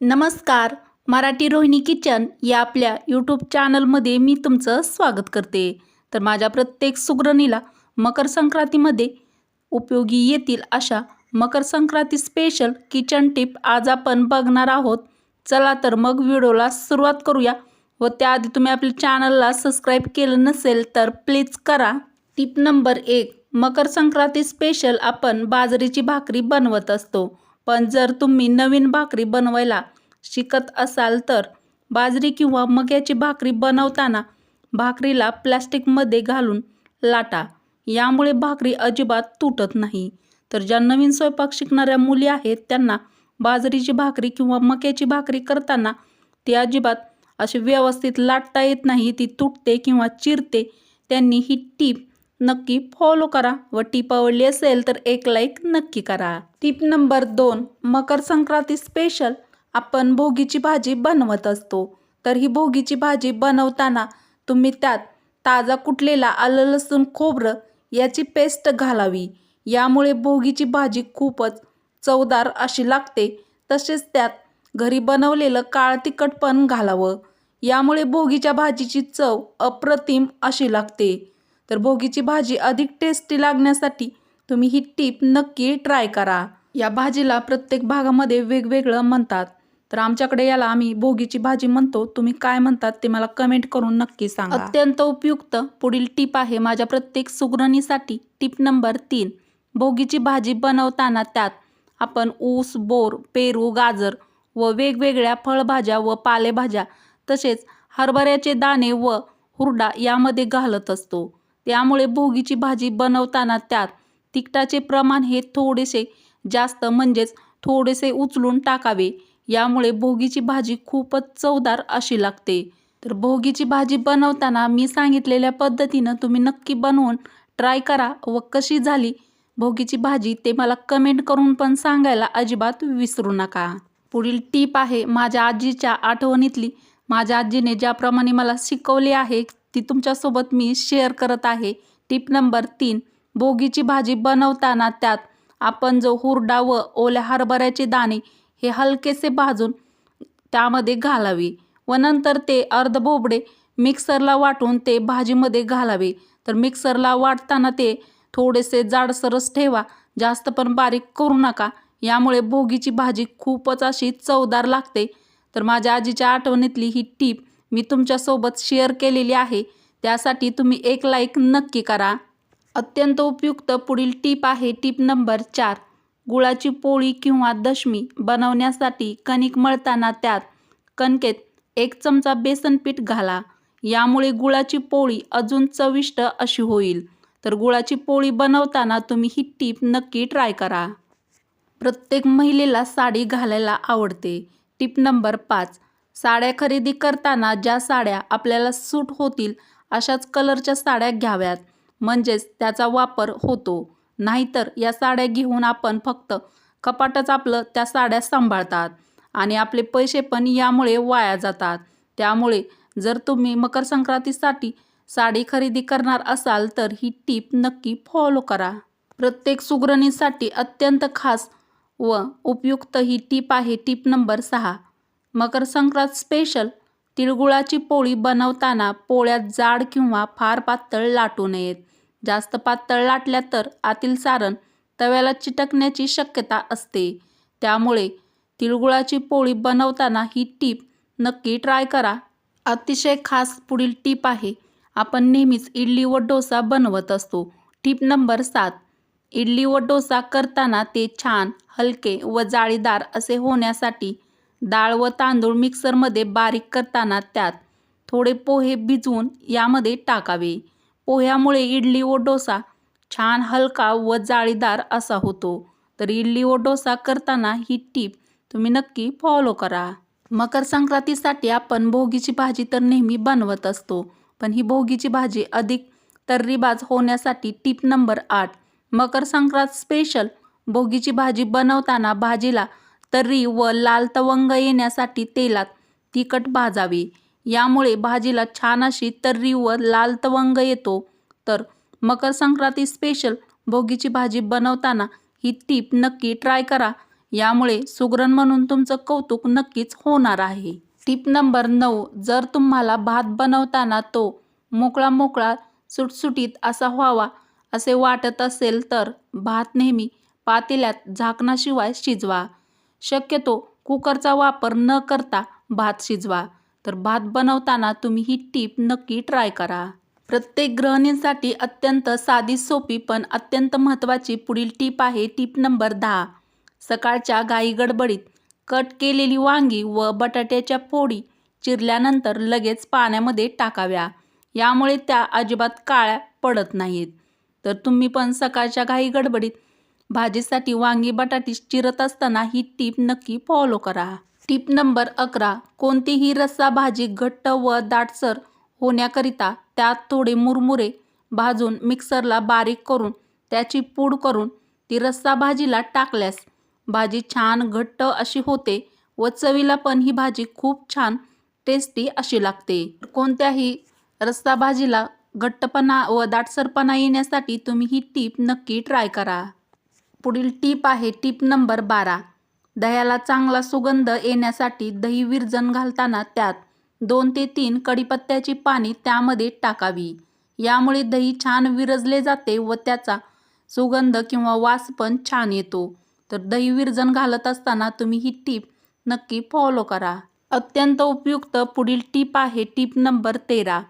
नमस्कार. मराठी रोहिणी किचन या आपल्या यूट्यूब चॅनलमध्ये मी तुमचं स्वागत करते. तर माझ्या प्रत्येक सुगरणीला मकर संक्रांतीमध्ये उपयोगी येतील अशा Makar Sankranti special kitchen tip आज आपण बघणार आहोत. चला तर मग व्हिडिओला सुरुवात करूया व त्याआधी तुम्ही आपल्या चॅनलला सबस्क्राईब केलं नसेल तर प्लीज करा. टिप नंबर एक मकर संक्रांती स्पेशल आपण बाजरीची भाकरी बनवत असतो. पण जर तुम्ही नवीन भाकरी बनवायला शिकत असाल तर बाजरी किंवा मक्याची भाकरी बनवताना भाकरीला प्लॅस्टिकमध्ये घालून लाटा. यामुळे भाकरी अजिबात तुटत नाही. तर ज्या नवीन स्वयंपाक शिकणाऱ्या मुली आहेत त्यांना बाजरीची भाकरी किंवा मक्याची भाकरी करताना ती अजिबात अशी व्यवस्थित लाटता येत नाही ती तुटते किंवा चिरते. त्यांनी ही टीप नक्की फॉलो करा व टीप आवडली असेल तर एक लाईक नक्की करा. टीप नंबर दोन मकर संक्रांती स्पेशल आपण भोगीची भाजी बनवत असतो. तर ही भोगीची भाजी बनवताना तुम्ही त्यात ताजा कुटलेला आलं लसूण खोबरं याची पेस्ट घालावी. यामुळे भोगीची भाजी खूपच चवदार अशी लागते. तसेच त्यात घरी बनवलेलं काळ तिखट पण घालावं. यामुळे भोगीच्या भाजीची चव अप्रतिम अशी लागते. तर भोगीची भाजी अधिक टेस्टी लागण्यासाठी तुम्ही ही टीप नक्की ट्राय करा. या भाजीला प्रत्येक भागामध्ये वेगवेगळं म्हणतात. तर आमच्याकडे याला आम्ही भोगीची भाजी म्हणतो. तुम्ही काय म्हणतात ते मला कमेंट करून नक्की सांगा. अत्यंत उपयुक्त पुढील टीप आहे माझ्या प्रत्येक सुगरणीसाठी टीप नंबर तीन. भोगीची भाजी बनवताना त्यात आपण ऊस बोर पेरू गाजर व वेगवेगळ्या फळभाज्या व पालेभाज्या तसेच हरभऱ्याचे दाणे व हुरडा यामध्ये घालत असतो. त्यामुळे भोगीची भाजी बनवताना त्यात तिखटाचे प्रमाण हे थोडेसे जास्त म्हणजेच थोडेसे उचलून टाकावे. यामुळे भोगीची भाजी खूपच चवदार अशी लागते. तर भोगीची भाजी बनवताना मी सांगितलेल्या पद्धतीनं तुम्ही नक्की बनवून ट्राय करा व कशी झाली भोगीची भाजी ते मला कमेंट करून पण सांगायला अजिबात विसरू नका. पुढील टीप आहे माझ्या आजीच्या आठवणीतली. माझ्या आजीने ज्याप्रमाणे मला शिकवले आहे ती तुमच्यासोबत मी शेअर करत आहे. टिप नंबर तीन भोगीची भाजी बनवताना त्यात आपण जो हुरडा व ओल्या हरभऱ्याचे दाणे हे हलकेसे भाजून त्यामध्ये घालावे व नंतर ते अर्धभोबडे मिक्सरला वाटून ते भाजीमध्ये घालावे. तर मिक्सरला वाटताना ते थोडेसे जाडसरच ठेवा. जास्त पण बारीक करू नका. यामुळे भोगीची भाजी खूपच अशी चवदार लागते. तर माझ्या आजीच्या आठवणीतली ही टीप मी तुमच्यासोबत शेअर केलेली आहे. त्यासाठी तुम्ही एक लाईक नक्की करा. अत्यंत उपयुक्त पुढील टीप आहे टीप नंबर चार. गुळाची पोळी किंवा दशमी बनवण्यासाठी कणिक मळताना त्यात कणकेत एक चमचा बेसन पीठ घाला. यामुळे गुळाची पोळी अजून चविष्ट अशी होईल. तर गुळाची पोळी बनवताना तुम्ही ही टीप नक्की ट्राय करा. प्रत्येक महिलेला साडी घालायला आवडते. टीप नंबर पाच. साड्या खरेदी करताना ज्या साड्या आपल्याला सूट होतील अशाच कलरच्या साड्या घ्याव्यात. म्हणजेच त्याचा वापर होतो. नाहीतर या साड्या घेऊन आपण फक्त कपाटच आपलं त्या साड्या सांभाळतात आणि आपले पैसे पण यामुळे वाया जातात. त्यामुळे जर तुम्ही मकर संक्रांतीसाठी साडी खरेदी करणार असाल तर ही टीप नक्की फॉलो करा. प्रत्येक सुगरणीसाठी अत्यंत खास व उपयुक्त ही टीप आहे. टीप नंबर सहा. मकर संक्रांत स्पेशल तिळगुळाची पोळी बनवताना पोळ्यात जाड किंवा फार पातळ लाटू नयेत. जास्त पातळ लाटल्या तर आतील सारण तव्याला चिटकण्याची शक्यता असते. त्यामुळे तिळगुळाची पोळी बनवताना ही टीप नक्की ट्राय करा. अतिशय खास पुढील टीप आहे आपण नेहमीच इडली व डोसा बनवत असतो. टीप नंबर सात इडली व डोसा करताना ते छान हलके व जाळीदार असे होण्यासाठी डाळ व तांदूळ मिक्सरमध्ये बारीक करताना त्यात थोडे पोहे भिजवून यामध्ये टाकावे. पोह्यामुळे इडली व डोसा छान हलका व जाळीदार असा होतो. तर इडली व डोसा करताना ही टीप तुम्ही नक्की फॉलो करा. मकर संक्रांतीसाठी आपण भोगीची भाजी तर नेहमी बनवत असतो पण ही भोगीची भाजी अधिक तर्रीबाज होण्यासाठी टीप नंबर आठ मकर संक्रांत स्पेशल भोगीची भाजी बनवताना भाजीला तर्री व लाल तवंग येण्यासाठी तेलात तिखट भाजावे. यामुळे भाजीला छान अशी तर्री व लाल तवंग येतो. तर मकर संक्रांती स्पेशल भोगीची भाजी बनवताना ही टीप नक्की ट्राय करा. यामुळे सुगरण म्हणून तुमचं कौतुक नक्कीच होणार आहे. टीप नंबर नऊ जर तुम्हाला भात बनवताना तो मोकळा मोकळा सुटसुटीत असा व्हावा असे वाटत असेल तर भात नेहमी पातेल्यात झाकणाशिवाय शिजवा. शक्यतो कुकरचा वापर न करता भात शिजवा. तर भात बनवताना तुम्ही ही टीप नक्की ट्राय करा. प्रत्येक गृहिणींसाठी अत्यंत साधी सोपी पण अत्यंत महत्त्वाची पुढील टीप आहे टीप नंबर दहा. सकाळच्या घाई गडबडीत कट केलेली वांगी व बटाट्याच्या फोडी चिरल्यानंतर लगेच पाण्यामध्ये टाकाव्या. यामुळे त्या अजिबात काळ्या पडत नाहीत. तर तुम्ही पण सकाळच्या घाई गडबडीत भाजीसाठी वांगी बटाटी चिरत असताना ही टीप नक्की फॉलो करा. टीप नंबर अकरा कोणतीही रस्सा भाजी घट्ट व दाटसर होण्याकरिता त्यात थोडे मुरमुरे भाजून मिक्सरला बारीक करून त्याची पूड करून ती रस्सा भाजीला टाकल्यास भाजी छान घट्ट अशी होते व चवीला पण ही भाजी खूप छान टेस्टी अशी लागते. कोणत्याही रस्सा भाजीला घट्टपणा व दाटसरपणा येण्यासाठी तुम्ही ही टीप नक्की ट्राय करा. पुढील टीप आहे टीप नंबर बारा. दह्याला चांगला सुगंध येण्यासाठी दही विरजन घालताना त्यात दोन ते तीन कडीपत्त्याची पाने त्यामध्ये टाकावी. यामुळे दही छान विरजले जाते व त्याचा सुगंध किंवा वास पण छान येतो. तर दही विरजन घालत असताना तुम्ही ही टीप नक्की फॉलो करा. अत्यंत उपयुक्त पुढील टीप आहे टीप नंबर तेरा.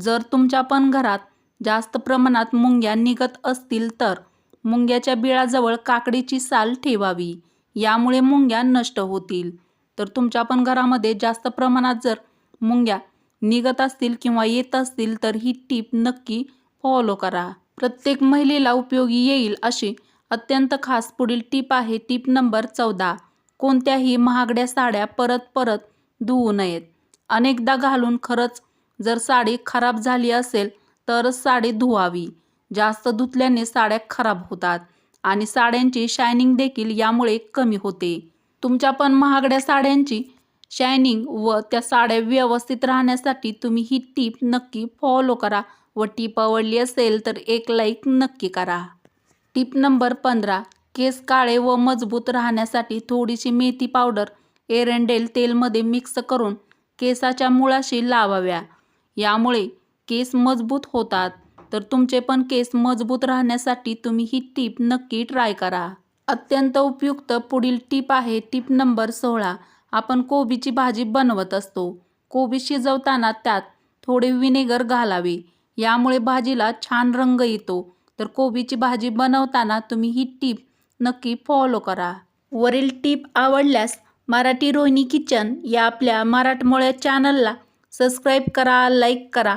जर तुमच्या पण घरात जास्त प्रमाणात मुंग्या निघत असतील तर मुंग्याच्या बिळाजवळ काकडीची साल ठेवावी. यामुळे मुंग्या नष्ट होतील. तर तुमच्या पण घरामध्ये जास्त प्रमाणात जर मुंग्या निघत असतील किंवा येत असतील तर ही टीप नक्की फॉलो करा. प्रत्येक महिलेला उपयोगी येईल अशी अत्यंत खास पुढील टीप आहे टीप नंबर चौदा. कोणत्याही महागड्या साड्या परत परत धुवू नयेत. अनेकदा घालून खरंच जर साडी खराब झाली असेल तरच साडी धुवावी. जास्त धुतल्याने साड्या खराब होतात आणि साड्यांची शायनिंग देखील यामुळे कमी होते. तुमच्या पण महागड्या साड्यांची शायनिंग व त्या साड्या व्यवस्थित राहण्यासाठी तुम्ही ही टीप नक्की फॉलो करा व टीप आवडली असेल तर एक लाईक नक्की करा. टीप नंबर पंधरा केस काळे व मजबूत राहण्यासाठी थोडीशी मेथी पावडर एरंडेल तेलमध्ये मिक्स करून केसाच्या मुळाशी लावाव्या. यामुळे केस मजबूत होतात. तर तुमचे पण केस मजबूत राहण्यासाठी तुम्ही ही टीप नक्की ट्राय करा. अत्यंत उपयुक्त पुढील टीप आहे टीप नंबर सोळा. आपण कोबीची भाजी बनवत असतो. कोबी शिजवताना त्यात थोडे विनेगर घालावे. यामुळे भाजीला छान रंग येतो. तर कोबीची भाजी बनवताना तुम्ही ही टीप नक्की फॉलो करा. वरील टीप आवडल्यास मराठी रोहिणी किचन या आपल्या मराठमोळ्या चॅनलला सबस्क्राईब करा लाईक करा